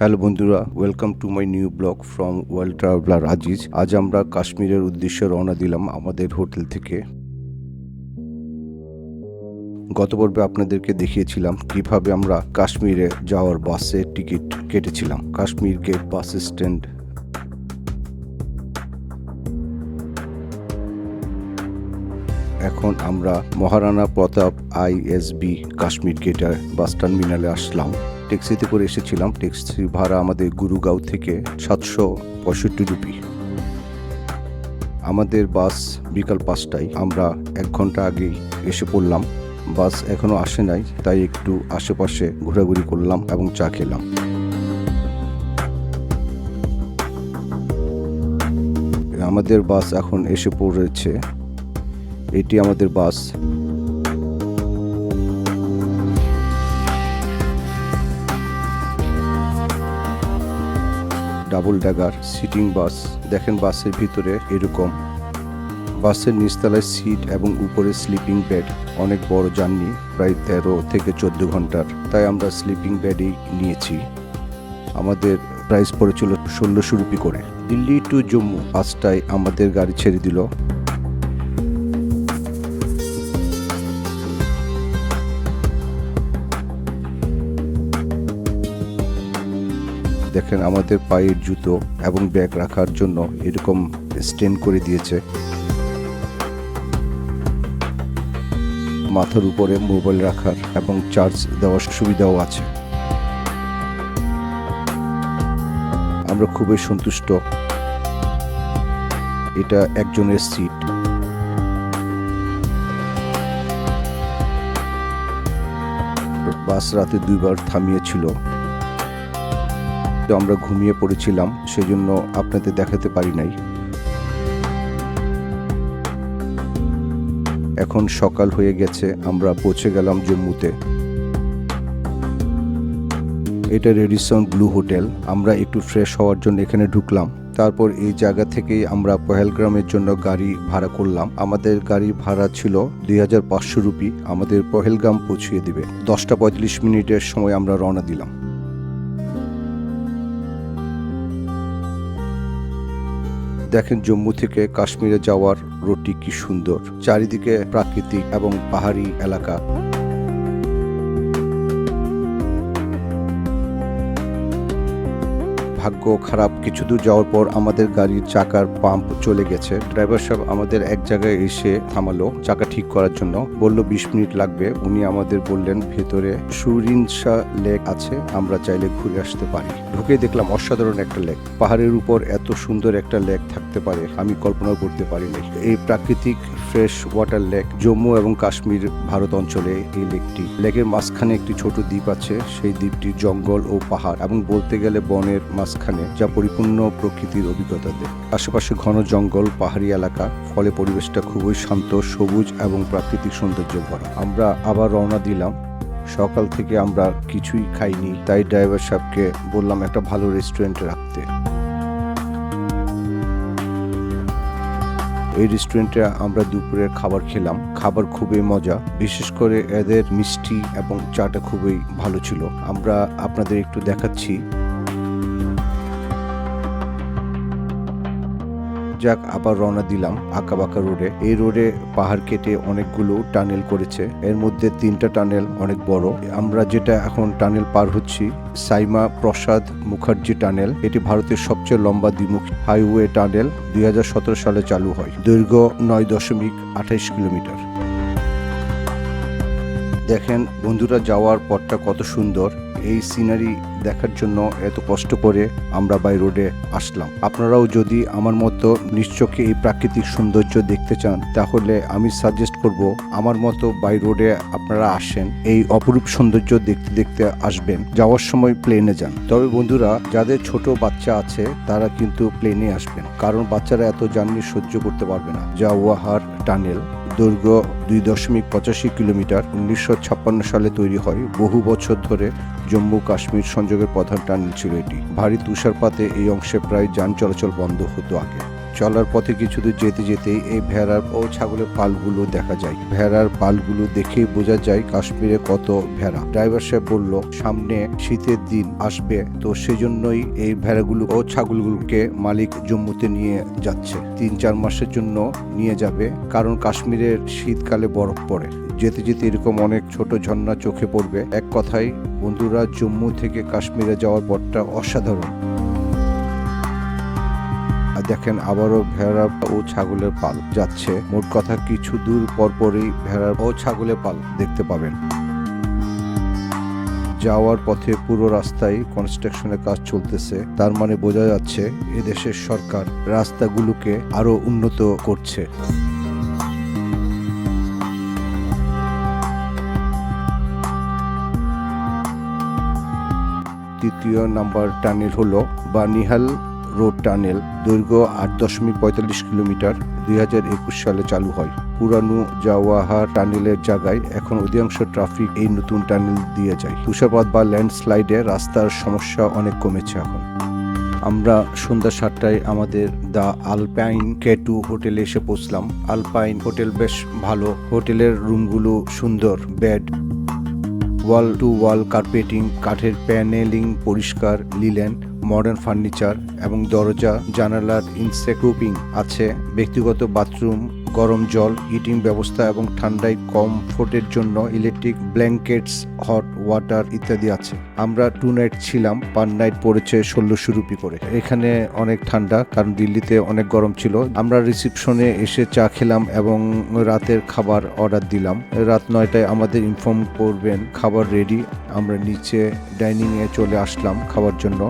Hello বন্ধুরা welcome to my new blog from world traveller Aziz আজ আমরা কাশ্মীরের উদ্দেশ্যে রওনা দিলাম আমাদের হোটেল থেকে। গত পর্বে আপনাদেরকে দেখিয়েছিলাম কীভাবে আমরা কাশ্মীরে যাওয়ার বাসে টিকিট কেটেছিলাম। Kashmir gate bus stand. এখন আমরা মহারানা প্রতাপ আইএসবি কাশ্মীর গেটার বাস টার্মিনালে আসলাম। ট্যাক্সিতে করে এসেছিলাম। ট্যাক্সি ভাড়া আমাদের গুরুগাঁও থেকে সাতশো পঁয়ষট্টি রুপি। আমাদের বাস বিকাল পাঁচটায়। আমরা এক ঘণ্টা আগেই এসে পড়লাম। বাস এখনও আসে নাই, তাই একটু আশেপাশে ঘোরাঘুরি করলাম এবং চা খেলাম। আমাদের বাস এখন এসে পড়েছে। এটি আমাদের বাস। ডাবল ডাগার সিটিং বাস দেখেন বাসের ভিতরে এরকম। বাসের নিচতলায় সিট এবং উপরে স্লিপিং ব্যাড অনেক বড় জার্নি প্রায় তেরো থেকে চোদ্দ ঘণ্টার। তাই আমরা স্লিপিং বেডই নিয়েছি। আমাদের প্রাইস পড়েছিল ষোলোশো রুপি করে। দিল্লি টু জম্মু, পাঁচটায় আমাদের গাড়ি ছেড়ে দিল। দেখেন, আমাদের পায়ের জুতো এবং ব্যাগ রাখার জন্য এরকম স্ট্যান্ড করে দিয়েছে। মাথার উপরে মোবাইল রাখার এবং চার্জ দেওয়ার সুবিধাও আছে। আমরা খুবই সন্তুষ্ট। এটা একজনের সিট। বাস রাতে দুইবার থামিয়েছিল। তো আমরা ঘুমিয়ে পড়েছিলাম, সেজন্য আপনাদের দেখাতে পারি নাই। এখন সকাল হয়ে গেছে, আমরা পৌঁছে গেলাম জম্মুতে। এটা রেডিসন ব্লু হোটেল, আমরা একটু ফ্রেশ হওয়ার জন্য এখানে ঢুকলাম। তারপর এই জায়গা থেকেই আমরা পহেলগ্রামের জন্য গাড়ি ভাড়া করলাম। আমাদের গাড়ি ভাড়া ছিল দুই হাজার পাঁচশো রুপি, আমাদের পহেলগ্রাম পৌঁছিয়ে দিবে। দশটা পঁয়তাল্লিশ মিনিটের সময় আমরা রওনা দিলাম। দেখেন জম্মু থেকে কাশ্মীরে যাওয়ার রোডটি কি সুন্দর। চারিদিকে প্রাকৃতিক এবং পাহাড়ি এলাকা। ভাগ্য খারাপ, কিছু দূর যাওয়ার পর আমাদের গাড়ির চাকার পাম্প চলে গেছে। ড্রাইভার সাহেব আমাদের এক জায়গায় এসে থামালো চাকা ঠিক করার জন্য। বলল, বিশ মিনিট লাগবে। উনি আমাদের বললেন, ভেতরে সুরিনসা লেক আছে, আমরা চাইলে ঘুরে আসতে পারি। ঢুকে দেখলাম অসাধারণ একটা লেক। পাহাড়ের উপর এত সুন্দর একটা লেক থাকতে পারে, আমি কল্পনাও করতে পারিনি। এই প্রাকৃতিক ফ্রেশ ওয়াটার লেক। জম্মু এবং কাশ্মীর ভারত অঞ্চলে এই লেকটি। লেকের মাঝখানে একটি ছোট দ্বীপ আছে। সেই দ্বীপটি জঙ্গল ও পাহাড় এবং বলতে গেলে বনের মাঝখানে, যা পরিপূর্ণ প্রকৃতির অভিজ্ঞতা দেয়। আশেপাশে ঘন জঙ্গল, পাহাড়ি এলাকা, ফলে পরিবেশটা খুবই শান্ত, সবুজ এবং প্রাকৃতিক সৌন্দর্য ভরা আমরা আবার রওনা দিলাম। সকাল থেকে আমরা কিছুই খাইনি, তাই ড্রাইভার সাহেবকে বললাম, একটা ভালো রেস্টুরেন্টে রাখতে। এই রেস্টুরেন্টে আমরা দুপুরের খাবার খেলাম। খাবার খুবই মজা। বিশেষ করে এদের মিষ্টি এবং চাটা খুবই ভালো ছিল। আমরা আপনাদের একটু দেখাচ্ছি। যাক, আবার রওনা দিলাম আঁকাবাঁকা রোডে। এই রোডে পাহাড় কেটে অনেকগুলো টানেল করেছে। এর মধ্যে তিনটা টানেল অনেক বড়। আমরা যেটা এখন টানেল পার হচ্ছি, সাইমা প্রসাদ মুখার্জি টানেল। এটি ভারতের সবচেয়ে লম্বা দ্বিমুখী হাইওয়ে টানেল। দুই হাজার সতেরো সালে চালু হয়। দৈর্ঘ্য নয় দশমিক আঠাইশ কিলোমিটার। দেখেন, বন্ধুরা, যাওয়ার পথটা কত সুন্দর। এই সিনারি দেখার জন্য এত কষ্ট করে আমরা বাই রোডে আসলাম। আপনারাও যদি আমার মতো নিশ্চোখে এই প্রাকৃতিক সৌন্দর্য দেখতে চান, তাহলে আমি সাজেস্ট করব আমার মতো বাই রোডে আপনারা আসেন, এই অপরূপ সৌন্দর্য দেখতে দেখতে আসবেন, যাওয়ার সময় প্লেনে যান। তবে বন্ধুরা, যাদের ছোট বাচ্চা আছে, তারা কিন্তু প্লেনে আসবেন, কারণ বাচ্চারা এত জার্নি সহ্য করতে পারবে না। জাওয়াহার টানেল দৈর্ঘ্য দুই দশমিক পঁচাশি কিলোমিটার উনিশশো ছাপ্পান্ন সালে তৈরি হয়। বহু বছর ধরে জম্মু কাশ্মীর সংযোগের প্রধান টানেল ছিল এটি। ভারী তুষারপাতে এই অংশে প্রায় যান চলাচল বন্ধ হতো আগে। চলার পথে কিছু দূর যেতে যেতেই এই ভেড়ার ও ছাগলের পালগুলো দেখা যায়। ভেড়ার পালগুলো দেখেই বোঝা যায় কাশ্মীরে কত ভেড়া। ড্রাইভার সাহেব বলল, সামনে শীতের দিন আসবে, তো সেজন্যই এই ভেড়াগুলো ও ছাগলগুলোকে মালিক জম্মুতে নিয়ে যাচ্ছে। তিন চার মাসের জন্য নিয়ে যাবে, কারণ কাশ্মীরের শীতকালে বরফ পড়ে। যেতে যেতে এরকম অনেক ছোট ঝর্ণা চোখে পড়বে। এক কথায়, বন্ধুরা, জম্মু থেকে কাশ্মীরে যাওয়ার পথটা অসাধারণ। দেখেন আবারও ভেড়া ও ছাগলের পাল যাচ্ছে। মোট কথা কিছু দূর পরপরই ভেড়া ও ছাগলের পাল দেখতে পাবেন। যাওয়ার পথে পুরো রাস্তায় কনস্ট্রাকশনের কাজ চলতেছে। তার মানে বোঝা যাচ্ছে এদেশের সরকার রাস্তাগুলোকে আরও উন্নত করছে। তৃতীয় নাম্বার টানেল হলো বানিহাল রোড টানেল দৈর্ঘ্য আট দশমিক পঁয়তাল্লিশ কিলোমিটার দুই হাজার একুশ সালে চালু হয়। পুরানো জাওয়াহার টানেলের জায়গায় এখন অধিকাংশ ট্রাফিক এই নতুন টানেল দিয়ে যায়। তুষারপাত বা ল্যান্ডস্লাইডে রাস্তার সমস্যা অনেক কমেছে এখন। আমরা সন্ধ্যা সাতটায় আমাদের দ্য আলপাইন কে টু হোটেলে এসে পৌঁছলাম। আলপাইন হোটেল বেশ ভালো। হোটেলের রুমগুলো সুন্দর, bed, wall to wall carpeting, কাঠের প্যানেলিং পরিষ্কার, লিলেন। মডার্ন ফার্নিচার এবং দরজা, জানালার ইনসেক্ট প্রুফিং আছে। ব্যক্তিগত বাথরুম গরম জল হিটিং ব্যবস্থা এবং ঠান্ডায় কমফোর্টের জন্য ইলেকট্রিক ব্ল্যাঙ্কেটস হট ওয়াটার ইত্যাদি আছে। আমরা টু নাইট ছিলাম পার নাইট পড়েছে ষোলোশো রুপি করে। এখানে অনেক ঠান্ডা, কারণ দিল্লিতে অনেক গরম ছিল। আমরা রিসিপশনে এসে চা খেলাম এবং রাতের খাবার অর্ডার দিলাম। রাত নয়টায় আমাদের ইনফর্ম করবেন, খাবার রেডি আমরা নিচে ডাইনিংয়ে চলে আসলাম খাবার জন্য।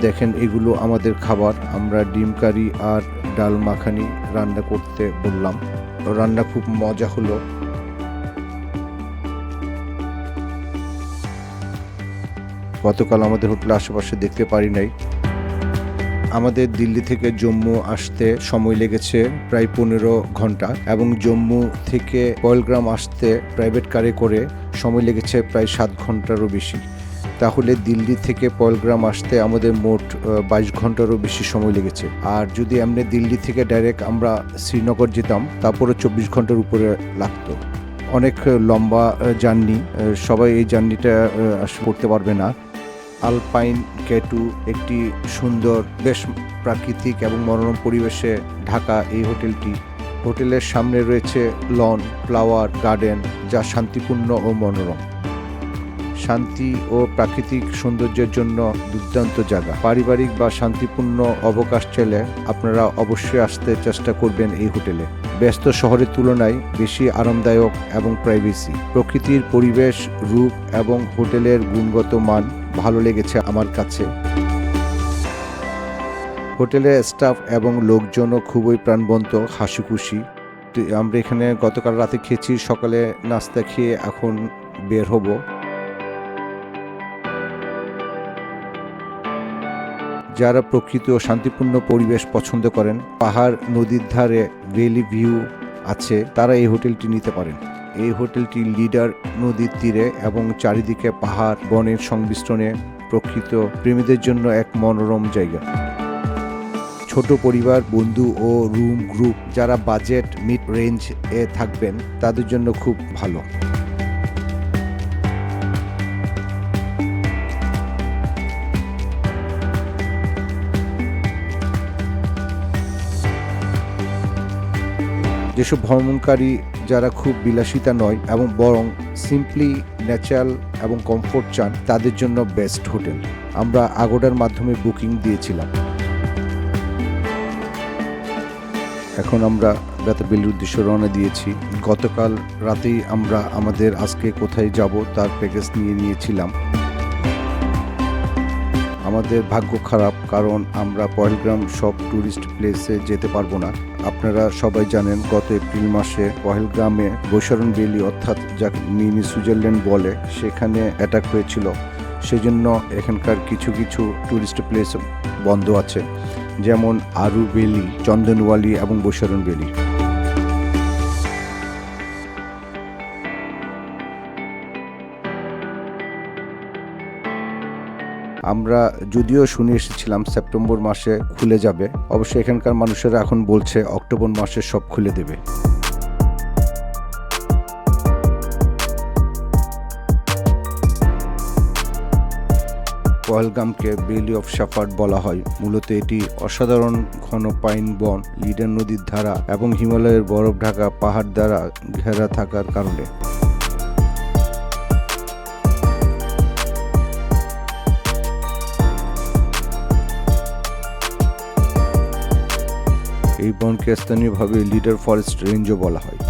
দেখেন, এগুলো আমাদের খাবার। আমরা ডিম কারি আর ডাল মাখানি রান্না করতে বললাম। রান্না খুব মজা হলো। গতকাল আমাদের হোটেলের আশেপাশে দেখতে পারি নাই। আমাদের দিল্লি থেকে জম্মু আসতে সময় লেগেছে প্রায় পনেরো ঘণ্টা এবং জম্মু থেকে কয়েলগ্রাম আসতে প্রাইভেট কারে করে সময় লেগেছে প্রায় সাত ঘন্টারও বেশি। তাহলে দিল্লি থেকে পয়েলগ্রাম আসতে আমাদের মোট বাইশ ঘন্টারও বেশি সময় লেগেছে। আর যদি এমনি দিল্লি থেকে ডাইরেক্ট আমরা শ্রীনগর যেতাম তারপরে চব্বিশ ঘণ্টার উপরে লাগতো। অনেক লম্বা জার্নি সবাই এই জার্নিটা করতে পারবে না। আলপাইন কেটু একটি সুন্দর, বেশ প্রাকৃতিক এবং মনোরম পরিবেশে ঢাকা এই হোটেলটি। হোটেলের সামনে রয়েছে লন, ফ্লাওয়ার, গার্ডেন, যা শান্তিপূর্ণ ও মনোরম। শান্তি ও প্রাকৃতিক সৌন্দর্যের জন্য দুর্দান্ত জায়গা। পারিবারিক বা শান্তিপূর্ণ অবকাশ চাইলে আপনারা অবশ্যই আসতে চেষ্টা করবেন এই হোটেলে। ব্যস্ত শহরের তুলনায় বেশি আরামদায়ক এবং প্রাইভেসি প্রকৃতির পরিবেশ, রূপ এবং হোটেলের গুণগত মান ভালো লেগেছে আমার কাছে। হোটেলের স্টাফ এবং লোকজনও খুবই প্রাণবন্ত, হাসিখুশি। আমরা এখানে গতকাল রাতে খেয়েছি, সকালে নাস্তা খেয়ে এখন বের হব। যারা প্রকৃতি ও শান্তিপূর্ণ পরিবেশ পছন্দ করেন, পাহাড়, নদীর ধারে ভ্যালি ভিউ আছে, তারা এই হোটেলটি নিতে পারেন। এই হোটেলটি লিডার নদীর তীরে এবং চারিদিকে পাহাড়, বনের সংমিশ্রণে প্রকৃত প্রেমীদের জন্য এক মনোরম জায়গা। ছোট পরিবার, বন্ধু ও রুম গ্রুপ যারা বাজেট মিড রেঞ্জ এ থাকবেন, তাদের জন্য খুব ভালো। যেসব ভ্রমণকারী যারা খুব বিলাসিতা নয় এবং বরং সিম্পলি ন্যাচারাল এবং কমফোর্ট চান, তাদের জন্য বেস্ট হোটেল আমরা আগোডার মাধ্যমে বুকিং দিয়েছিলাম। এখন আমরা বেতাবেলির উদ্দেশ্যে রওনা দিয়েছি। গতকাল রাতেই আমরা আমাদের আজকে কোথায় যাব তার প্যাকেজ নিয়ে নিয়েছিলাম। আমাদের ভাগ্য খারাপ, কারণ আমরা পহেলগ্রাম সব ট্যুরিস্ট প্লেসে যেতে পারব না। আপনারা সবাই জানেন, গত এপ্রিল মাসে পহেলগ্রামে বৈশারণ বেলি অর্থাৎ যাকে মিনি সুইজারল্যান্ড বলে, সেখানে অ্যাটাক হয়েছিল। সেজন্য এখানকার কিছু কিছু ট্যুরিস্ট প্লেস বন্ধ আছে, যেমন আরু বেলি চন্দনওয়ালি এবং বৈশারণ বেলি আমরা যদিও শুনে এসেছিলাম সেপ্টেম্বর মাসে খুলে যাবে, অবশ্য এখানকার মানুষেরা এখন বলছে অক্টোবর মাসে সব খুলে দেবে। পহলগামকে বেলি অফ সাফার্ড বলা হয়। মূলত এটি অসাধারণ ঘন পাইন বন লিডার নদীর ধারা এবং হিমালয়ের বরফ ঢাকা পাহাড় দ্বারা ঘেরা থাকার কারণে। এই বনকে স্থানীয়ভাবে লিডার ফরেস্ট রেঞ্জও বলা হয়।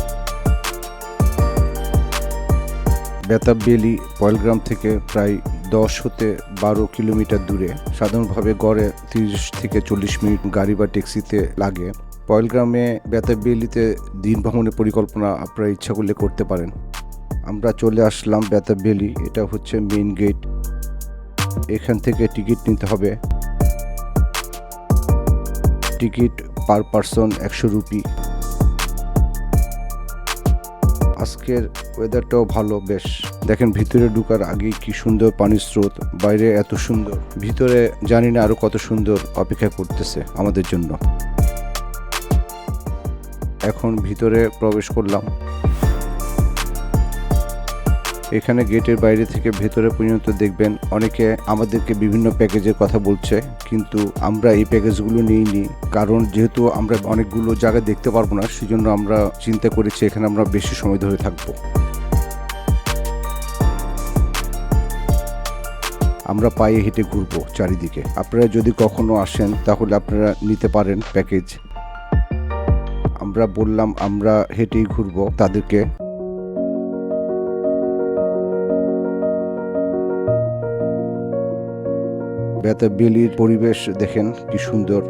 বেতাব বেলি পয়েলগ্রাম থেকে প্রায় দশ হতে বারো কিলোমিটার দূরে। সাধারণভাবে গড়ে তিরিশ থেকে চল্লিশ মিনিট গাড়ি বা ট্যাক্সিতে লাগে। পয়েলগ্রামে বেতাব বেলিতে দিন ভ্রমণের পরিকল্পনা আপনারা ইচ্ছা করলে করতে পারেন। আমরা চলে আসলাম বেতাব বেলি, এটা হচ্ছে মেইন গেট। এখান থেকে টিকিট নিতে হবে। টিকিট পার পারসন একশো রুপি। আজকের ওয়েদারটাও ভালো, বেশ। দেখেন, ভিতরে ঢুকার আগে কি সুন্দর পানির স্রোত, বাইরে এত সুন্দর। ভিতরে জানি না আরও কত সুন্দর অপেক্ষা করতেছে আমাদের জন্য। এখন ভিতরে প্রবেশ করলাম। এখানে গেটের বাইরে থেকে ভেতরে পর্যন্ত দেখবেন অনেকে আমাদেরকে বিভিন্ন প্যাকেজের কথা বলছে, কিন্তু আমরা এই প্যাকেজগুলো নিইনি। কারণ যেহেতু আমরা অনেকগুলো জায়গা দেখতে পারব না, সেজন্য আমরা চিন্তা করেছি এখানে আমরা বেশি সময় ধরে থাকব। আমরা পায়ে হেঁটে ঘুরবো চারিদিকে। আপনারা যদি কখনো আসেন, তাহলে আপনারা নিতে পারেন প্যাকেজ। আমরা বললাম, আমরা হেঁটেই ঘুরবো তাদেরকে। বেতা বেলির পরিবেশ দেখেন কি সুন্দর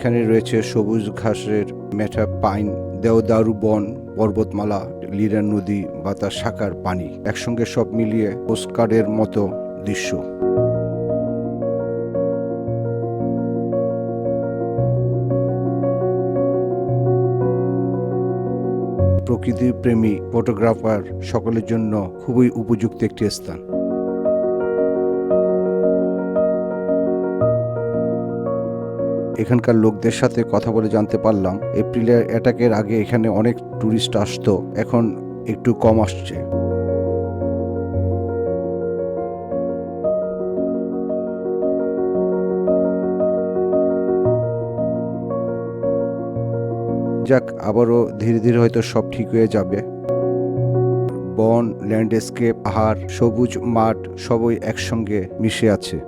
এখানে রয়েছে সবুজ ঘাসের মেঠা পাইন, দেওদারু বন, পর্বতমালা, লিরা নদী বাতাস শাখার পানি। একসঙ্গে সব মিলিয়ে পোস্টকার্ডের মতো দৃশ্য। প্রকৃতি প্রেমী ফটোগ্রাফার সকলের জন্য খুবই উপযুক্ত একটি স্থান। এখানকার লোকদের সাথে কথা বলে জানতে পারলাম, এপ্রিলের অ্যাটাকের আগে এখানে অনেক ট্যুরিস্ট আসতো, এখন একটু কম আসছে। যাক, আবারও ধীরে ধীরে হয়তো সব ঠিক হয়ে যাবে। বন, ল্যান্ডস্কেপ, পাহাড়, সবুজ মাঠ সবই একসঙ্গে মিশে আছে।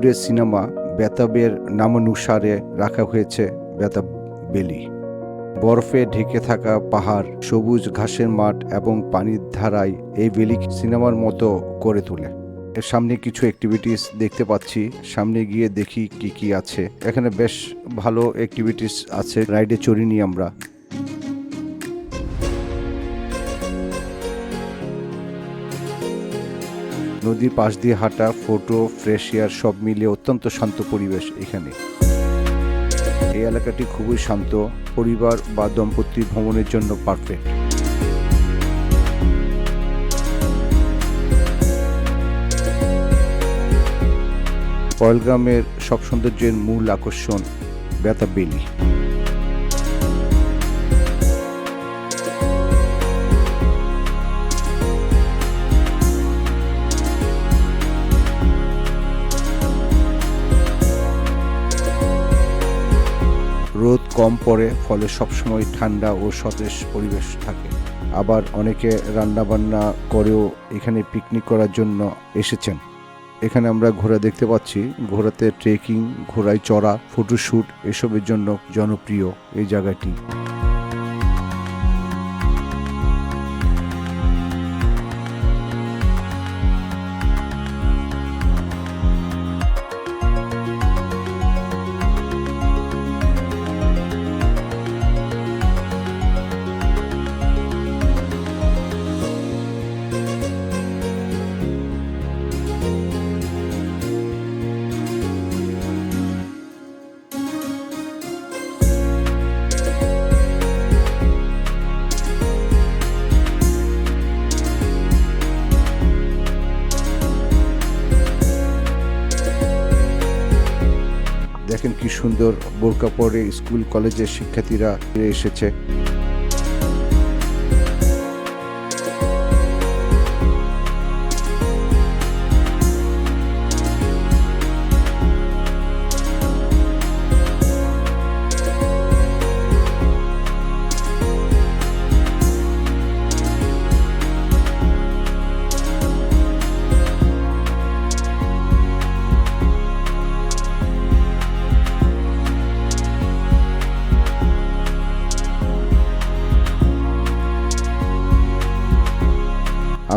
বলিউডের সিনেমা বেতাবের নামানুসারে রাখা হয়েছে বেতাব বেলি। বরফে ঢেকে থাকা পাহাড়, সবুজ ঘাসের মাঠ এবং পানির ধারায় এই বেলি সিনেমার মতো করে তোলে। এর সামনে কিছু অ্যাক্টিভিটিস দেখতে পাচ্ছি। সামনে গিয়ে দেখি কি কি আছে। এখানে বেশ ভালো অ্যাক্টিভিটিস আছে। রাইডে চড়িনি আমরা। নদীর পাশ দিয়ে হাঁটা ফটো ফ্রেশ এয়ার সব মিলিয়ে অত্যন্ত শান্ত পরিবেশ এখানে। এই এলাকাটি খুবই শান্ত, পরিবার বা দম্পতি ভ্রমণের জন্য পারফেক্ট পয়লগ্রামের সব সৌন্দর্যের মূল আকর্ষণ বেতাবেলি রোদ কম পড়ে, ফলে সবসময় ঠান্ডা ও সতেজ পরিবেশ থাকে। আবার অনেকে রান্নাবান্না করেও এখানে পিকনিক করার জন্য এসেছেন। এখানে আমরা ঘোড়া দেখতে পাচ্ছি। ঘোড়াতে ট্রেকিং ঘোড়ায় চড়া ফটোশ্যুট এসবের জন্য জনপ্রিয় এই জায়গাটি। সুন্দর বোরকা পরে স্কুল কলেজের শিক্ষার্থীরা এসেছে।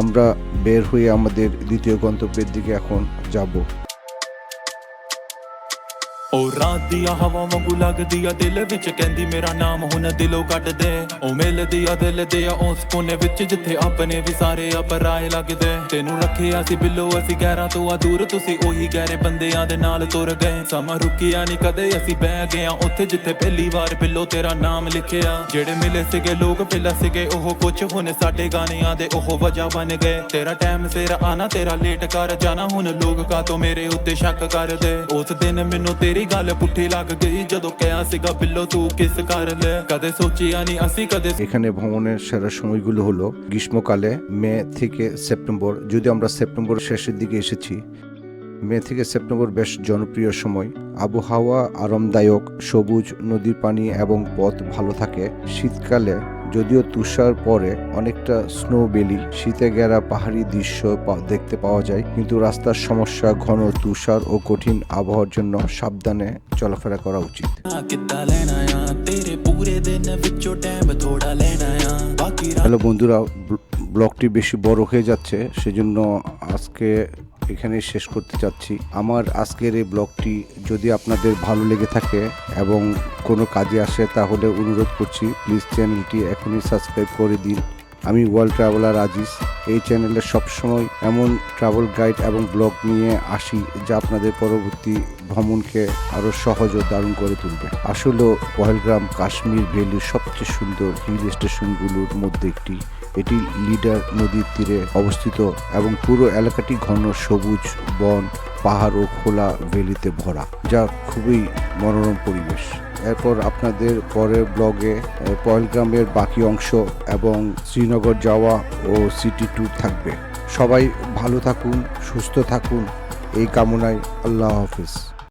আমরা বের হয়ে আমাদের দ্বিতীয় গন্তব্যের দিকে এখন যাব। ਉਹ ਰਾਤ ਦੀ ਆ ਹਵਾ ਵਾਂਗੂ ਲੱਗਦੀ ਆ ਦਿਲ ਵਿੱਚ, ਕਹਿੰਦੀ ਮੇਰਾ ਨਾਮ ਹੁਣ ਦਿਲੋਂ ਕੱਢ ਦੇ। ਉਹ ਮਿਲਦੀ ਆ ਦਿਲ ਦੇ ਆ ਉਸ ਕੋਨੇ ਵਿੱਚ, ਜਿੱਥੇ ਆਪਣੇ ਵੀ ਸਾਰੇ ਆ ਲੱਗਦੇ। ਤੈਨੂੰ ਰੱਖਿਆ ਸੀ ਬਿੱਲੋ, ਅਸੀਂ ਗੈਰਾਂ ਤੋਂ ਆ ਦੂਰ, ਤੁਸੀਂ ਉਹੀ ਗਹਿਰੇ ਬੰਦਿਆਂ ਦੇ ਨਾਲ ਤੁਰ ਗਏ। ਸਮਾਂ ਰੁਕਿਆ ਨਹੀਂ ਕਦੇ, ਅਸੀਂ ਬਹਿ ਗਏ ਆ ਉੱਥੇ, ਜਿੱਥੇ ਪਹਿਲੀ ਵਾਰ ਬਿੱਲੋ ਤੇਰਾ ਨਾਮ ਲਿਖਿਆ। ਜਿਹੜੇ ਮਿਲੇ ਸੀਗੇ ਲੋਕ, ਪਹਿਲਾਂ ਸੀਗੇ ਉਹ ਕੁਝ ਹੁਣ ਸਾਡੇ ਗਾਣਿਆਂ ਦੇ ਉਹ ਵਜ੍ਹਾ ਬਣ ਗਏ। ਤੇਰਾ ਟਾਈਮ ਸਿਰ ਆਣਾ, ਤੇਰਾ ਲੇਟ ਕਰ ਜਾਣਾ, ਹੁਣ ਲੋਕ ਕਾ ਤੋਂ ਮੇਰੇ ਉੱਤੇ ਸ਼ੱਕ ਕਰਦੇ? ਉਸ ਦਿਨ ਮੈਨੂੰ ਤੇਰੀ ਗੱਲ ਪੁੱਠੀ ਲੱਗ ਗਈ ਜਦੋਂ ਕਿਹਾ ਸੀਗਾ ਬਿੱਲੋ ਤੂੰ ਕਿਸ ਕਰ ਲੈ ਕਦੇ ਸੋਚਿਆ ਨਹੀਂ ਅਸੀਂ ਕਦੇ এখানে ভ্রমণের সেরা সময়গুলো হলো গ্রীষ্মকালে মে থেকে সেপ্টেম্বর যদি আমরা সেপ্টেম্বর শেষের দিকে এসেছি মে থেকে সেপ্টেম্বর বেশ জনপ্রিয় সময় আবহাওয়া আরামদায়ক সবুজ নদীর পানি এবং পথ ভালো থাকে শীতকালে যদিও তুষার পরে অনেকটা স্নো বেলি শীতে গেরা পাহাড়ি দৃশ্য দেখতে পাওয়া যায় কিন্তু রাস্তার সমস্যা ঘন তুষার ও কঠিন আবহাওয়ার জন্য সাবধানে চলাফেরা করা উচিত। হ্যালো বন্ধুরা ব্লকটি বেশি বড় হয়ে যাচ্ছে সেজন্য আজকে এখানে শেষ করতে চাচ্ছি। আমার আজকের এই ব্লগটি যদি আপনাদের ভালো লেগে থাকে এবং কোনো কাজে আসে তাহলে অনুরোধ করছি প্লিজ চ্যানেলটি এখনই সাবস্ক্রাইব করে দিন। আমি ওয়ার্ল্ড ট্রাভেলার আজিজ। এই চ্যানেলে সবসময় এমন ট্রাভেল গাইড এবং ব্লগ নিয়ে আসি যা আপনাদের পরবর্তী ভ্রমণকে আরও সহজ ও দারুণ করে তুলবে। আসলে পহেলগ্রাম কাশ্মীর ভ্যালি সবচেয়ে সুন্দর হিল স্টেশনগুলোর মধ্যে একটি। এটি লিডার নদীর তীরে অবস্থিত এবং পুরো এলাকাটি ঘন সবুজ বন পাহাড় ও খোলা ভ্যালিতে ভরা যা খুবই মনোরম পরিবেশ। এরপর আপনাদের পরের ব্লগে আহ, পহেলগ্রামের বাকি অংশ এবং শ্রীনগর যাওয়া ও সিটি ট্যুর থাকবে। সবাই ভালো থাকুন সুস্থ থাকুন। এই কামনায় আল্লাহ হাফিজ।